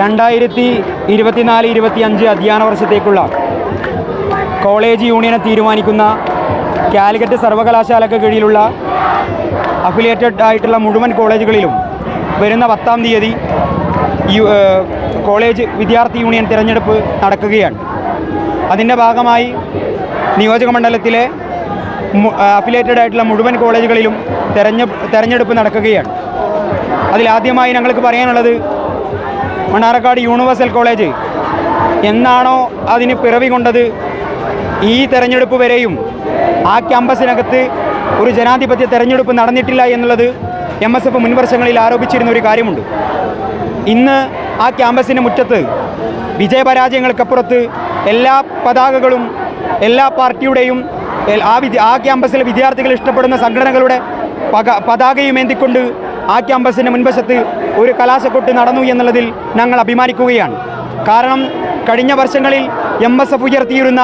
രണ്ടായിരത്തി ഇരുപത്തിനാല് ഇരുപത്തി അഞ്ച് അധ്യയന വർഷത്തേക്കുള്ള കോളേജ് യൂണിയനെ തീരുമാനിക്കുന്ന കാലിക്കറ്റ് സർവകലാശാലയ്ക്ക് കീഴിലുള്ള അഫിലിയേറ്റഡ് ആയിട്ടുള്ള മുഴുവൻ കോളേജുകളിലും വരുന്ന പത്താം തീയതി കോളേജ് വിദ്യാർത്ഥി യൂണിയൻ തിരഞ്ഞെടുപ്പ് നടക്കുകയാണ്. അതിന്റെ ഭാഗമായി നിയോജക മണ്ഡലത്തിലെ അഫിലിയേറ്റഡ് ആയിട്ടുള്ള മുഴുവൻ കോളേജുകളിലും തെരഞ്ഞ തെരഞ്ഞെടുപ്പ് നടക്കുകയാണ്. അതിലാദ്യമായി ഞങ്ങൾക്ക് പറയാനുള്ളത് മണ്ണാർക്കാട് യൂണിവേഴ്സൽ കോളേജ്. എന്നാണോ അതിന് പിറവി കൊണ്ടത്? ഈ തെരഞ്ഞെടുപ്പ് വരെയും ആ ക്യാമ്പസിനകത്ത് ഒരു ജനാധിപത്യ തെരഞ്ഞെടുപ്പ് നടന്നിട്ടില്ല എന്നുള്ളത് എം എസ് എഫ് മുൻവർഷങ്ങളിൽ ആരോപിച്ചിരുന്ന ഒരു കാര്യമുണ്ട്. ഇന്ന് ആ ക്യാമ്പസിന് മുറ്റത്ത് വിജയപരാജയങ്ങൾക്കപ്പുറത്ത് എല്ലാ പതാകകളും എല്ലാ പാർട്ടിയുടെയും ആ വിദ്യ ആ ക്യാമ്പസിലെ വിദ്യാർത്ഥികൾ ഇഷ്ടപ്പെടുന്ന സംഘടനകളുടെ പക പതാകയും ഏന്തിക്കൊണ്ട് ആ ക്യാമ്പസിന്റെ മുൻവശത്ത് ഒരു കലാശക്കൊട്ട് നടന്നു എന്നുള്ളതിൽ ഞങ്ങൾ അഭിമാനിക്കുകയാണ്. കാരണം കഴിഞ്ഞ വർഷങ്ങളിൽ എം എസ് എഫ് ഉയർത്തിയിരുന്ന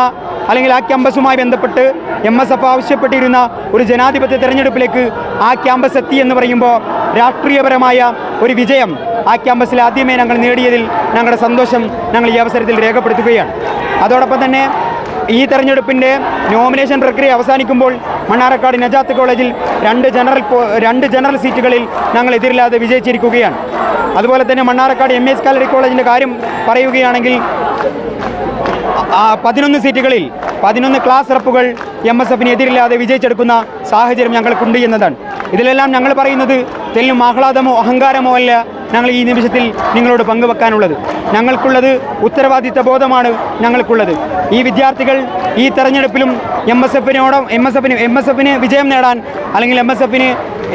അല്ലെങ്കിൽ ആ ക്യാമ്പസുമായി ബന്ധപ്പെട്ട് എം എസ് എഫ് ആവശ്യപ്പെട്ടിരുന്ന ഒരു ജനാധിപത്യ തെരഞ്ഞെടുപ്പിലേക്ക് ആ ക്യാമ്പസ് എത്തി എന്ന് പറയുമ്പോൾ രാഷ്ട്രീയപരമായ ഒരു വിജയം ആ ക്യാമ്പസിൽ ആദ്യമേ ഞങ്ങൾ നേടിയതിൽ ഞങ്ങളുടെ സന്തോഷം ഞങ്ങൾ ഈ അവസരത്തിൽ രേഖപ്പെടുത്തുകയാണ്. അതോടൊപ്പം തന്നെ ഈ തെരഞ്ഞെടുപ്പിന്റെ നോമിനേഷൻ പ്രക്രിയ അവസാനിക്കുമ്പോൾ മണ്ണാറക്കാട് നജാത്ത് കോളേജിൽ രണ്ട് ജനറൽ രണ്ട് ജനറൽ സീറ്റുകളിൽ ഞങ്ങൾ എതിരില്ലാതെ വിജയിച്ചിരിക്കുകയാണ്. അതുപോലെ തന്നെ മണ്ണാറക്കാട് എം എസ് കാലറി കോളേജിന്റെ കാര്യം പറയുകയാണെങ്കിൽ പതിനൊന്ന് സീറ്റുകളിൽ പതിനൊന്ന് ക്ലാസ് റപ്പുകൾ എം എസ് എഫിന് എതിരില്ലാതെ വിജയിച്ചെടുക്കുന്ന സാഹചര്യം ഞങ്ങൾക്കുണ്ട് എന്നതാണ്. ഇതിലെല്ലാം ഞങ്ങൾ പറയുന്നത് തെല്ലും ആഹ്ലാദമോ അഹങ്കാരമോ അല്ല ഞങ്ങൾ ഈ നിമിഷത്തിൽ നിങ്ങളോട് പങ്കുവെക്കാനുള്ളത്. ഞങ്ങൾക്കുള്ളത് ഉത്തരവാദിത്ത ബോധമാണ് ഞങ്ങൾക്കുള്ളത്. ഈ വിദ്യാർത്ഥികൾ ഈ തെരഞ്ഞെടുപ്പിലും എം എസ് എഫിനോടും എം എസ് എഫിന് എം എസ് എഫിന് വിജയം നേടാൻ അല്ലെങ്കിൽ എം എസ് എഫിന്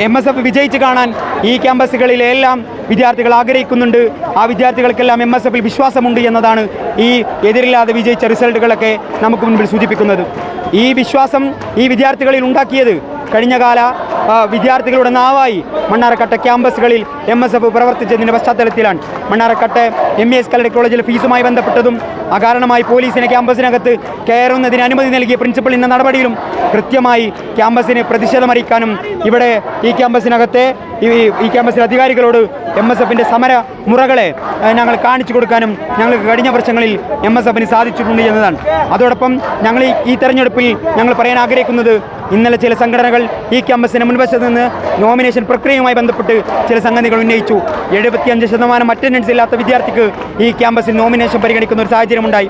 എം എസ് എഫ് വിജയിച്ച് കാണാൻ ഈ ക്യാമ്പസുകളിലെല്ലാം വിദ്യാർത്ഥികൾ ആഗ്രഹിക്കുന്നുണ്ട്. ആ വിദ്യാർത്ഥികൾക്കെല്ലാം എം എസ് എഫിൽ വിശ്വാസമുണ്ട് എന്നതാണ് ഈ എതിരില്ലാതെ വിജയിച്ച റിസൾട്ടുകളൊക്കെ നമുക്ക് മുൻപിൽ സൂചിപ്പിക്കുന്നത്. ഈ വിശ്വാസം ഈ വിദ്യാർത്ഥികളിൽ ഉണ്ടാക്കിയത് കഴിഞ്ഞകാല വിദ്യാർത്ഥികളുടെ നാവായി മണ്ണാറക്കട്ടെ ക്യാമ്പസുകളിൽ എം എസ് എഫ് പ്രവർത്തിച്ചതിന്റെ പശ്ചാത്തലത്തിലാണ് മണ്ണാറക്കട്ടെ എം എസ് കലഡി കോളേജിലെ ഫീസുമായി ബന്ധപ്പെട്ടതും അകാരണമായി പോലീസിനെ ക്യാമ്പസിനകത്ത് കയറുന്നതിന് അനുമതി നൽകിയ പ്രിൻസിപ്പൽ ഇന്ന നടപടിയിലും കൃത്യമായി ക്യാമ്പസിന് പ്രതിഷേധമറിയിക്കാനും ഇവിടെ ഈ ക്യാമ്പസിനകത്തെ ഈ ക്യാമ്പസിലെ അധികാരികളോട് എം എസ് എഫിന്റെ സമര മുറകളെ ഞങ്ങൾ കാണിച്ചു കൊടുക്കാനും ഞങ്ങൾക്ക് കഴിഞ്ഞ വർഷങ്ങളിൽ എം എസ് എഫിന് സാധിച്ചിട്ടുണ്ട് എന്നതാണ്. അതോടൊപ്പം ഞങ്ങൾ ഈ തെരഞ്ഞെടുപ്പിൽ ഞങ്ങൾ പറയാൻ ആഗ്രഹിക്കുന്നത് ഇന്നലെ ചില സംഘടനകൾ ഈ ക്യാമ്പസിന് മുൻവശത്ത് നിന്ന് നോമിനേഷൻ പ്രക്രിയയുമായി ബന്ധപ്പെട്ട് ചില സംഗതികൾ ഉന്നയിച്ചു. എഴുപത്തിയഞ്ച് ശതമാനം അറ്റൻഡൻസ് ഇല്ലാത്ത വിദ്യാർത്ഥിക്ക് ഈ ക്യാമ്പസിൽ നോമിനേഷൻ പരിഗണിക്കുന്ന ഒരു സാഹചര്യമുണ്ടായി.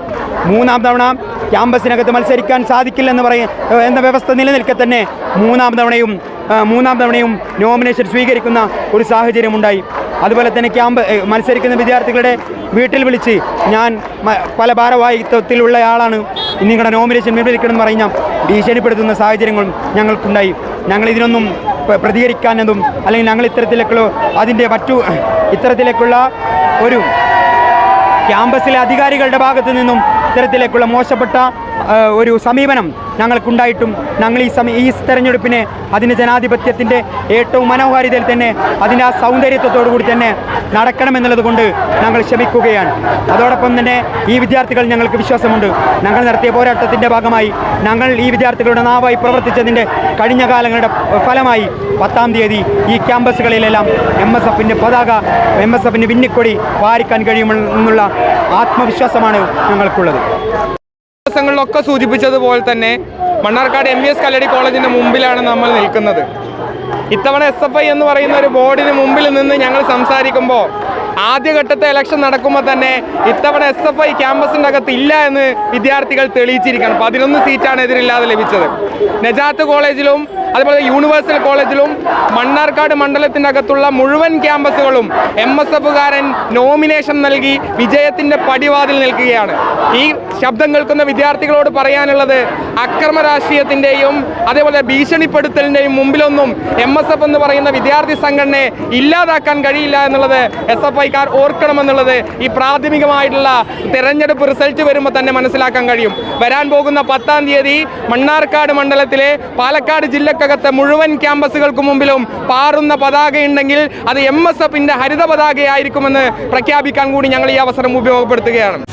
മൂന്നാം തവണ ക്യാമ്പസിനകത്ത് മത്സരിക്കാൻ സാധിക്കില്ലെന്ന് പറയ എന്ന വ്യവസ്ഥ നിലനിൽക്കെ തന്നെ മൂന്നാം തവണയും മൂന്നാം തവണയും നോമിനേഷൻ സ്വീകരിക്കുന്ന ഒരു സാഹചര്യമുണ്ടായി. അതുപോലെ തന്നെ ക്യാമ്പ് മത്സരിക്കുന്ന വിദ്യാർത്ഥികളുടെ വീട്ടിൽ വിളിച്ച് ഞാൻ പല ഭാരവാഹിത്വത്തിലുള്ള ആളാണ്. നിങ്ങളുടെ നോമിനേഷൻ പിൻവലിക്കണമെന്ന് പറഞ്ഞ ഭീഷണിപ്പെടുത്തുന്ന സാഹചര്യങ്ങളും ഞങ്ങൾക്കുണ്ടായി. ഞങ്ങൾ ഇതിനൊന്നും പ- പ്രതികരിക്കാനതും അല്ലെങ്കിൽ ഞങ്ങൾ ഇത്തരത്തിലേക്കുള്ള അതിന്റെ മറ്റു ഇത്തരത്തിലേക്കുള്ള ഒരു ക്യാമ്പസിലെ അധികാരികളുടെ ഭാഗത്തു നിന്നും ഇത്തരത്തിലേക്കുള്ള മോശപ്പെട്ട ഒരു സമീപനം ഞങ്ങൾക്കുണ്ടായിട്ടും ഞങ്ങൾ ഈ സമ ഈ തെരഞ്ഞെടുപ്പിനെ അതിന്റെ ജനാധിപത്യത്തിന്റെ ഏറ്റവും മനോഹാരിതയിൽ തന്നെ അതിന്റെ ആ സൗന്ദര്യത്തോടു കൂടി തന്നെ നടക്കണമെന്നുള്ളത് കൊണ്ട് ഞങ്ങൾ ശ്രമിക്കുകയാണ്. അതോടൊപ്പം തന്നെ ഈ വിദ്യാർത്ഥികൾ ഞങ്ങൾക്ക് വിശ്വാസമുണ്ട്. ഞങ്ങൾ നടത്തിയ പോരാട്ടത്തിന്റെ ഭാഗമായി ഞങ്ങൾ ഈ വിദ്യാർത്ഥികളുടെ നാവായി പ്രവർത്തിച്ചതിന്റെ കഴിഞ്ഞ കാലങ്ങളുടെ ഫലമായി പത്താം തീയതി ഈ ക്യാമ്പസുകളിലെല്ലാം എം എസ് എഫിന്റെ പതാക എം എസ് എഫിന്റെ വിന്നിക്കൊടി വാരിക്കാൻ കഴിയുമെന്നുള്ള ആത്മവിശ്വാസമാണ് ഞങ്ങൾക്കുള്ളത്. ദിവസങ്ങളിലൊക്കെ സൂചിപ്പിച്ചതുപോലെ തന്നെ മണ്ണാർക്കാട് എം എസ് കല്ലടി കോളേജിന്റെ മുമ്പിലാണ് നമ്മൾ നിൽക്കുന്നത്. ഇത്തവണ എസ് എഫ് ഐ എന്ന് പറയുന്ന ഒരു ബോർഡിന് മുമ്പിൽ നിന്ന് ഞങ്ങൾ സംസാരിക്കുമ്പോൾ ആദ്യഘട്ടത്തെ ഇലക്ഷൻ നടക്കുമ്പോൾ തന്നെ ഇത്തവണ എസ് എഫ് ഐ ക്യാമ്പസിന്റെ അകത്ത് ഇല്ല എന്ന് വിദ്യാർത്ഥികൾ തെളിയിച്ചിരിക്കണം പതിനൊന്ന് സീറ്റാണ് എതിരില്ലാതെ ലഭിച്ചത്. നജാത്ത് കോളേജിലും അതുപോലെ യൂണിവേഴ്സൽ കോളേജിലും മണ്ണാർക്കാട് മണ്ഡലത്തിന്റെ അകത്തുള്ള മുഴുവൻ ക്യാമ്പസുകളും എം എസ് എഫുകാരൻ നോമിനേഷൻ നൽകി വിജയത്തിന്റെ പടിവാതിൽ നിൽക്കുകയാണ്. ഈ ശബ്ദം കേൾക്കുന്ന വിദ്യാർത്ഥികളോട് പറയാനുള്ളത് അക്രമ രാഷ്ട്രീയത്തിന്റെയും അതേപോലെ ഭീഷണിപ്പെടുത്തലിന്റെയും മുമ്പിലൊന്നും എം എസ് എഫ് എന്ന് പറയുന്ന വിദ്യാർത്ഥി സംഘടനയെ ഇല്ലാതാക്കാൻ കഴിയില്ല എന്നുള്ളത് എസ് എഫ് ഐക്കാർ ഓർക്കണമെന്നുള്ളത് ഈ പ്രാഥമികമായിട്ടുള്ള തെരഞ്ഞെടുപ്പ് റിസൾട്ട് വരുമ്പോൾ തന്നെ മനസ്സിലാക്കാൻ കഴിയും. വരാൻ പോകുന്ന പത്താം തീയതി മണ്ണാർക്കാട് മണ്ഡലത്തിലെ പാലക്കാട് ജില്ലക്കകത്തെ മുഴുവൻ ക്യാമ്പസുകൾക്ക് മുമ്പിലും പാറുന്ന പതാകയുണ്ടെങ്കിൽ അത് എം എസ് എഫിന്റെ ഹരിത പതാകയായിരിക്കുമെന്ന് പ്രഖ്യാപിക്കാൻ കൂടി ഞങ്ങൾ ഈ അവസരം ഉപയോഗപ്പെടുത്തുകയാണ്.